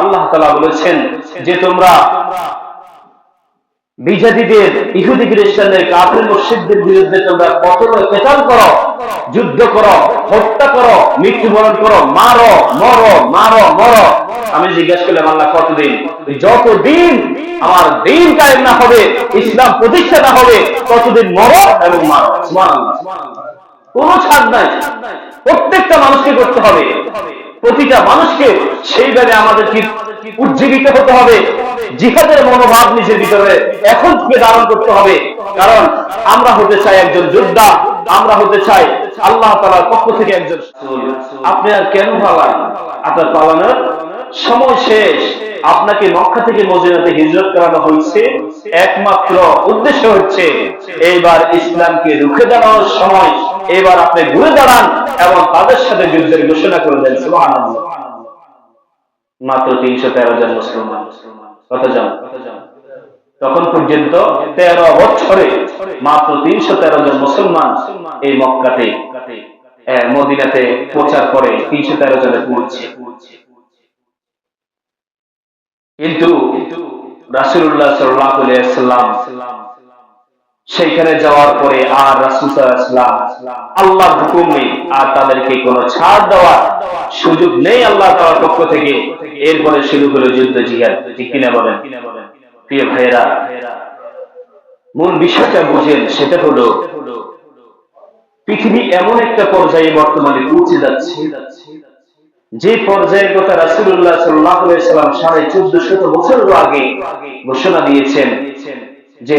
আল্লাহ তালা বলেছেন যে তোমরা বিজাতিদের, ইহুদি খ্রিস্টানদের, কাফের মসজিদদের বিরুদ্ধে তোমরা কত কেতাল করো, যুদ্ধ করো, হত্যা করো, মৃত্যুবরণ করো, মারো, মরো মারো, মরো। আমি জিজ্ঞাসা করলাম, আল্লাহ, কতদিন? যতদিন আমার দিন কায়েম না হবে, ইসলাম প্রতিষ্ঠা না হবে, ততদিন মরো এবং মারো। কোনো ছাড় নাই। প্রত্যেকটা মানুষকে করতে হবে। প্রতিটা মানুষকে সেইভাবে আমাদেরকে উজ্জীবিত হতে হবে। জিহাদের মনোভাব নিজের ভিতরে এখন থেকে ধারণ করতে হবে। কারণ আমরা হতে চাই একজন যোদ্ধা, আমরা হতে চাই আল্লাহ তালার পক্ষ থেকে একজন আপনি আর কেন পালান? আপনার পালানোর সময় শেষ। আপনাকে মক্কা থেকে মদিনাতে হিজরত করানো হয়েছে। একমাত্র উদ্দেশ্য হচ্ছে এইবার ইসলামকে রুখে দাঁড়ানোর সময়। এবার আপনি ঘুরে দাঁড়ান এবং তাদের সাথে যুদ্ধের ঘোষণা করে দেন। সুবহানাল্লাহ। মাত্র তিনশো তেরো জন মুসলমান। কতজন? তখন পর্যন্ত তেরো বছরে মাত্র তিনশো তেরো জন মুসলমান এই মক্কাতে মদিনাতে প্রচার করে তিনশো তেরো জনে পৌঁছে। কিন্তু রাসুল্লাহ সাল্লাম সেইখানে যাওয়ার পরে আর রাসুলাম আল্লাহর হুকুম আর তাদেরকে কোনো ছাড় দেওয়ার সুযোগ নেই আল্লাহ তাআলার পক্ষ থেকে। এরপরে শুরু হলো যুদ্ধ জিহাদ কিনা বলেন? প্রিয় ভাইয়েরা, মূল বিষয়টা বুঝেন, সেটা হলো পৃথিবী এমন একটা পর্যায়ে বর্তমানে পৌঁছে যাচ্ছে, যে পর্যায়ের কথা রাসুল্লাহ সাল্লাম সাড়ে চোদ্দ শত বছর আগে ঘোষণা দিয়েছেন যে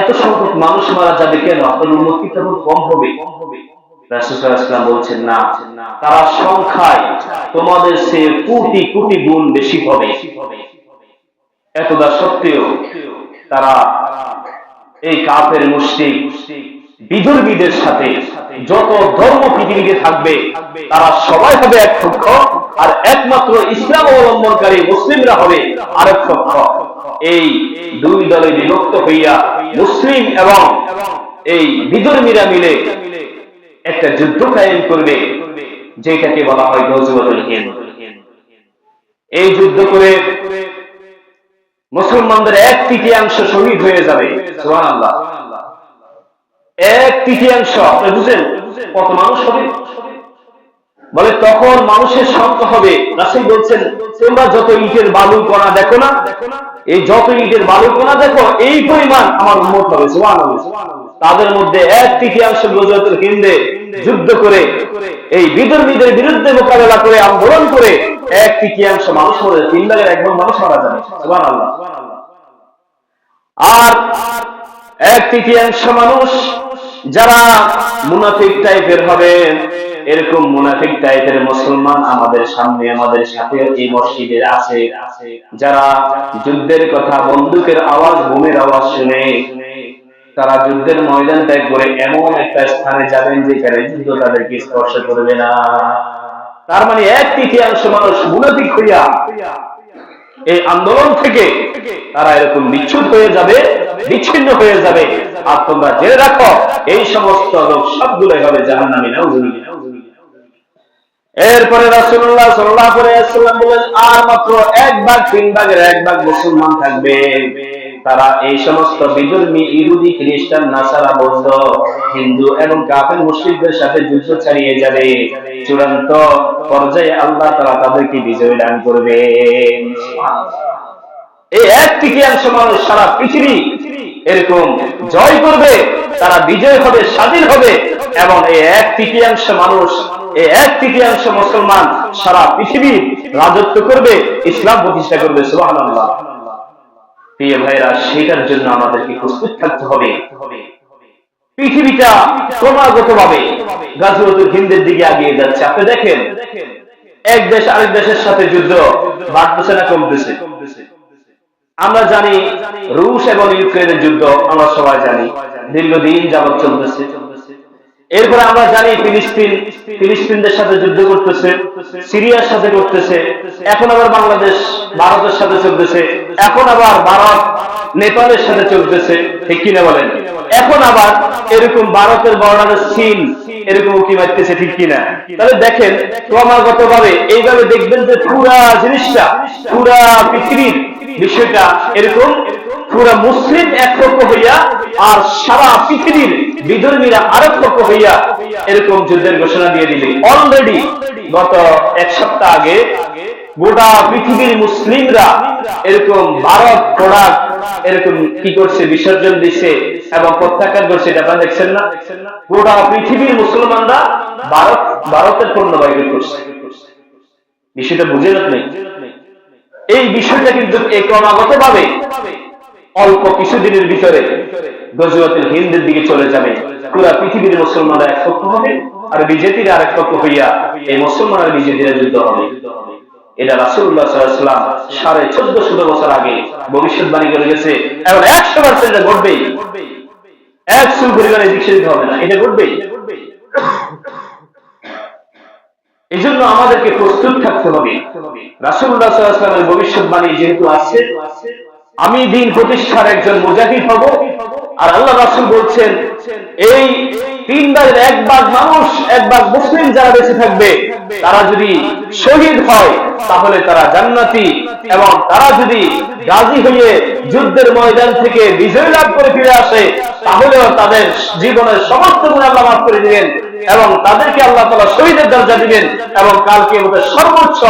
এত সংখ্যক মানুষ মারা যাবে কেন? আপনার উন্মত কি তেমন কম হবে। রাসূলুল্লাহ বলছেন, না তারা সংখ্যায় তোমাদের সে কোটি কোটি গুণ বেশি হবে। সত্ত্বেও তারা এই বিধর্মীদের সাথে যত ধর্ম পৃথিবীতে থাকবে, তারা সবাই হবে এক পক্ষ আর একমাত্র ইসলাম অবলম্বনকারী মুসলিমরা হবে আরেক পক্ষ। এই দুই দলে বিভক্ত হইয়া মুসলিম এবং এই বিধর্মীরা মিলে একটা যুদ্ধ কায়েম করবে, যেটাকে বলা হয় গজওয়াতুল হিন্দ। এই যুদ্ধ করে মুসলমানদের এক তৃতীয়াংশ শহীদ হয়ে যাবে। এক তৃতীয়াংশ বুঝেন কত মানুষ হবে? বলে তখন মানুষের সংখ্যা হবে। রাসূল বলছেন, তোমরা যত ইটের বালু কণা দেখো না, এই যত ইটের বালু কণা দেখো, এই পরিমাণ আমার উম্মত হবে। তাদের মধ্যে এক তৃতীয়াংশ গজওয়াতুল হিন্দে যুদ্ধ করে, এই বিধর্মীদের বিরুদ্ধে মোকাবেলা করে, আন্দোলন করে, এক তৃতীয়াংশ মানুষ মরে, তিন ভাগের এক ভাগ মানুষ মারা যাবে। আর এক তৃতীয়াংশ মানুষ যারা মুনাফিক টাইপের হবে এরকম মুনাফিক টাইপের মুসলমান আমাদের সামনে, আমাদের সাথে এই মসজিদের আছে। যারা যুদ্ধের কথা, বন্দুকের আওয়াজ, বোমের আওয়াজ শুনে, তারা যুদ্ধের ময়দান ত্যাগ করে এমন একটা স্থানে যাবেন যেখানে যুদ্ধ তাদেরকে স্পর্শ করবে না। তার মানে এক তৃতীয়াংশ মানুষ মুনাফিক হইয়া এই আন্দোলন থেকে তারা এরকম বিচ্ছুত হয়ে যাবে, বিচ্ছিন্ন হয়ে যাবে। আর তোমরা জেনে রাখো, এই সমস্ত লোক সবগুলোই হবে জাহান নামী এরপরে রাসূলুল্লাহ সাল্লাল্লাহু আলাইহি ওয়াসাল্লাম বলেন, আর মাত্র এক ভাগ, তিন ভাগের এক ভাগ মুসলমান থাকবে। তারা এই সমস্ত বিধর্মী, ইহুদি, খ্রিস্টান, নাসারা, বৌদ্ধ, হিন্দু এবং কাফের মুসলিমদের সাথে যুদ্ধ চালিয়ে যাবে। চূড়ান্ত পর্যায়ে আল্লাহ তারা তাদেরকে বিজয় দান করবে। এই এক তৃতীয়াংশ মানুষ সারা পৃথিবী এরকম জয় করবে, তারা বিজয় হবে, স্বাধীন হবে এবং এই এক তৃতীয়াংশ মানুষ এই এক তৃতীয়াংশ মুসলমান সারা পৃথিবী রাজত্ব করবে, ইসলাম প্রতিষ্ঠা করবে এক দেশ আরেক দেশের সাথে যুদ্ধ বাড়তেছে না কমতেছে। আমরা জানি রুশ এবং ইউক্রেনের যুদ্ধ, আমরা সবাই জানি, দীর্ঘদিন যাবৎ চলতেছে। এরপরে আমরা জানি ফিলিস্তিন, ফিলিস্তিনদের সাথে যুদ্ধ করতেছে, সিরিয়ার সাথে করতেছে, এখন আবার বাংলাদেশ, ভারতের সাথে চলতেছে, এখন আবার ভারত, নেপালের সাথে চলতেছে, ঠিক কিনা বলেন? এখন আবার এরকম ভারতের বর্ডারের চীন এরকম উকি মারতেছে, ঠিক কিনা? তাহলে দেখেন ক্রমাগত ভাবে এইভাবে দেখবেন যে পুরা জিনিসটা, পুরা পৃথিবীর বিষয়টা এরকম পুরা মুসলিম এক পক্ষ হইয়া, আর সারা পৃথিবীর বিধর্মীরা আরেক পক্ষ হইয়া এরকম যুদ্ধের ঘোষণা দিয়ে দিলে। অলরেডি গত এক সপ্তাহ আগে গোটা পৃথিবীর মুসলিমরা এরকম ভারত প্রোডাক্ট এরকম কি করছে, বিসর্জন দিচ্ছে এবং প্রত্যাখ্যান করছে, এটা আপনারা দেখছেন না? গোটা পৃথিবীর মুসলমানরা ভারত, ভারতের পণ্য বাইর করছে। বিষয়টা বুঝে নেই। এই বিষয়টা কিন্তু ক্রমাগত ভাবে অল্প কিছুদিনের ভিতরে গজওয়াতুল হিন্দের দিকে চলে যাবে। পুরা পৃথিবীর মুসলমানরা এক পক্ষ হবে আর বিজেপির আরেক পক্ষ হইয়া এই মুসলমানের বিজেপিরা যুদ্ধ হবে। এটা রাসুল্লাহ সাল্লাম সাড়ে চোদ্দ শত বছর আগে ভবিষ্যৎবাণী করে গেছে। এবং একশো পার্সেন্ট ঘটবেই। এক চুল পরিমাণে দিতে হবে না। এটা ঘটবেই। এই জন্য আমাদেরকে প্রস্তুত থাকতে হবে। রাসুল্লাহ সাল্লামের ভবিষ্যৎবাণী যেহেতু আছে আমি দিন প্রতিষ্ঠার একজন মুজাহিদ হব। আর আল্লাহ রাসুল বলছেন, এই তিন ভাগের এক ভাগ মানুষ, এক ভাগ মুসলিম যারা বেঁচে থাকবে, তারা যদি শহীদ হয়, তাহলে তারা জান্নাতি। এবং তারা যদি গাজী হয়ে যুদ্ধের ময়দান থেকে বিজয় লাভ করে ফিরে আসে, তাহলেও তাদের জীবনের সমস্ত গুণ আল্লাহ মাফ করে দিবেন এবং তাদেরকে আল্লাহ তালা শহীদের দরজা দিবেন এবং কালকে ওদের সর্বোচ্চ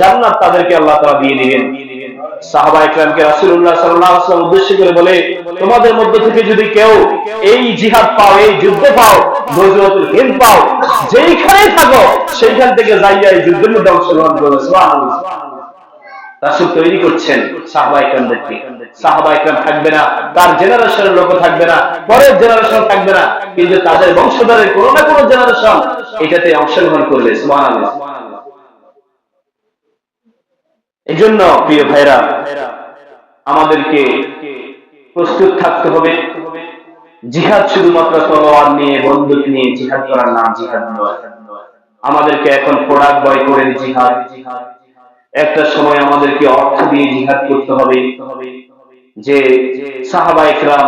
জান্নাত তাদেরকে আল্লাহ তালা দিয়ে দিবেন। সাহাবা থেকে সেইখান থেকে যাইয়া যুদ্ধের মধ্যে অংশগ্রহণ তৈরি করছেন থাকবে না, তার জেনারেশনের লোক থাকবে না, পরের জেনারেশন থাকবে না, কিন্তু তাদের বংশধরের কোনো না কোনো জেনারেশন এটাতে অংশগ্রহণ করবে। এই জন্য প্রিয় ভাইরা আমাদেরকে প্রস্তুত থাকতে হবে। জিহাদ শুধুমাত্র তলোয়ার নিয়ে, বন্দুক নিয়ে জিহাদ করার নাম জিহাদ আমাদেরকে এখন প্রোডাক্ট বয় করে জিহাদ একটা সময় আমাদেরকে অর্থ দিয়ে জিহাদ করতে হবে। যে সাহাবা ইকরাম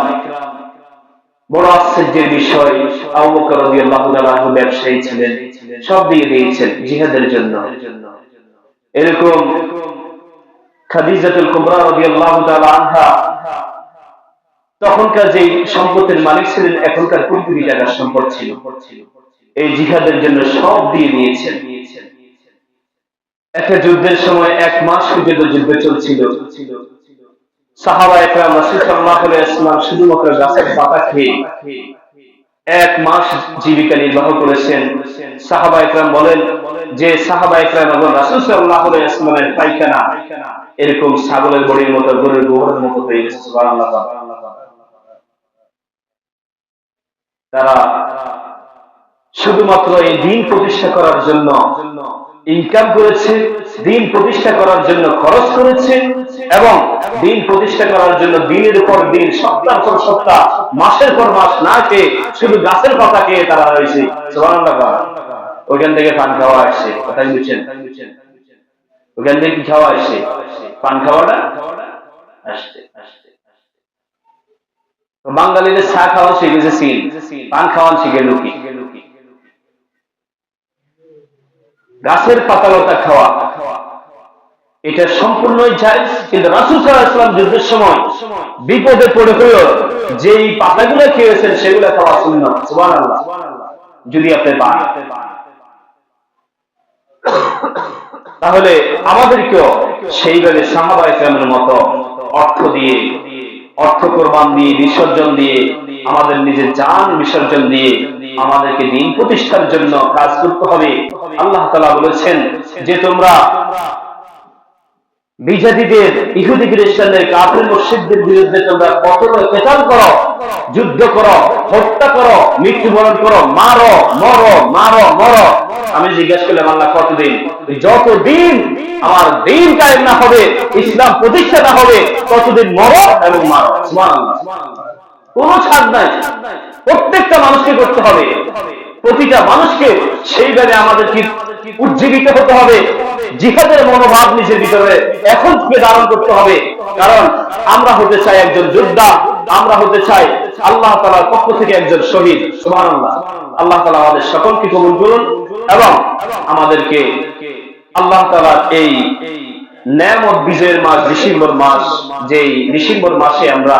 বড় আশ্চর্যের বিষয়, আবু বকর রাদিয়াল্লাহু ব্যবসায়ী ছিলেন। সব দিয়ে দিয়েছেন জিহাদের জন্য। এরকম খাদিজাতুল কুবরা রাদিয়াল্লাহু তাআলা আনহা, তখনকার যে সম্পদের মালিক ছিলেন, এখনকার কোটি টাকার সম্পদ ছিল। এই জিহাদের জন্য সব দিয়ে দিয়েছেন একটা যুদ্ধের সময় এক মাস পর্যন্ত যুদ্ধ চলছিল। সাহাবা একরাম শুধুমাত্র গাছের পাতা খেয়ে এক মাস জীবিকা নির্বাহ করেছেন। সাহাবা একরাম বলেন, যে সাহাবা একরাম এবং রাসূল সাল্লাল্লাহু আলাইহি ওয়াসাল্লামের পায়খানা এরকম ছাগলের বড়ির মতো, গরুর গোবরের মতো হয়ে গেছে তারা শুধুমাত্র এই দিন প্রতিষ্ঠা করার জন্য ইনকাম করেছে, দিন প্রতিষ্ঠা করার জন্য খরচ করেছে এবং দিন প্রতিষ্ঠা করার জন্য দিনের পর দিন সপ্তাহ পর সপ্তাহ, মাসের পর মাস না খেয়ে শুধু গাছের পাতা খেয়ে তারা রয়েছে ওইখান থেকে পান খাওয়া আসছে কথাই বুঝছেন। ওখান থেকে কি খাওয়া আসছে পান খাওয়াটা আসছে বাঙালিদের চা খাওয়া সিল। পান খাওয়ান শিখে লুকি। গাছের পাতালতা খাওয়া, এটা সম্পূর্ণই যায় কিন্তু রাসুল সাল্লাহাম যুদ্ধের সময় বিপদে পড়ে যেই পাতাগুলো খেয়েছেন সেগুলো খাওয়া শূন্য যদি আপনি পান। তাহলে আমাদেরকেও সেইভাবে সাহাবা ইসলামের মতো অর্থ দিয়ে, অর্থ কোরবান দিয়ে, বিসর্জন দিয়ে, আমাদের নিজের জান বিসর্জন দিয়ে আমাদেরকে দিন প্রতিষ্ঠার জন্য কাজ করতে হবে। আল্লাহ তালা বলেছেন যে তোমরা বিজাতিদের, ইহুদি খ্রিস্টানদের, কাফের মসজিদদের বিরুদ্ধে তোমরা কঠোর কেতাল করো, যুদ্ধ করো, হত্যা করো, মৃত্যুবরণ করো, মারো, মরো মারো, মরো। আমি জিজ্ঞাসা করলাম, আল্লাহ কতদিন? যতদিন আমার দিন কায়েম না হবে, ইসলাম প্রতিষ্ঠা না হবে, ততদিন মরো এবং মারো সুবহানাল্লাহ। কোনো ছাড় নাই। প্রত্যেকটা মানুষকে করতে হবে। প্রতিটা মানুষকে সেইভাবে আমাদেরকে উজ্জীবিত হতে হবে। জিহাদের মনোভাব নিজের ভিতরে এখন থেকে ধারণ করতে হবে। কারণ আমরা হতে চাই একজন যোদ্ধা, আমরা হতে চাই আল্লাহ তালার পক্ষ থেকে একজন শহীদ। সুবহানাল্লাহ। আল্লাহ তালা আমাদের সকলকে কবুল করুন। এবং আমাদেরকে আল্লাহ তালার এই ন্যামত বিজয়ের মাস, ডিসেম্বর মাস, যেই ডিসেম্বর মাসে আমরা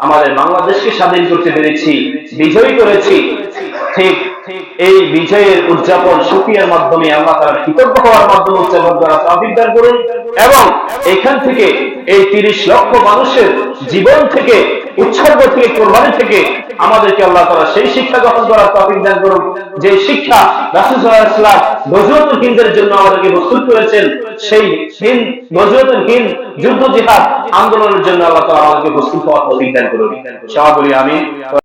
আমাদের বাংলাদেশকে স্বাধীন করতে পেরেছি, বিজয়ী করেছি, ঠিক এই বিজয়ের উদযাপন সুফিয়ার মাধ্যমে আল্লাহ তাআলা কৃতজ্ঞ হওয়ার মাধ্যমে উদযাপন করা তৌফিক করুন এবং এখান থেকে এই তিরিশ লক্ষ মানুষের জীবন থেকে উৎসর্গ থেকে কোরবানি থেকে আমাদেরকে আল্লাহ তারা সেই শিক্ষা গ্রহণ করার তফিক দান করুন। যে শিক্ষা ওয়াসাল্লাম গজওয়াতুল হিন্দের জন্য আমাদেরকে প্রস্তুত করেছেন, সেই হিন্দ নজরতুল হিন্দ যুদ্ধ জিহাদ আন্দোলনের জন্য আল্লাহ তারা আমাদেরকে প্রস্তুত হওয়ার তফিক দান করুন। সবাই বলি আমিন।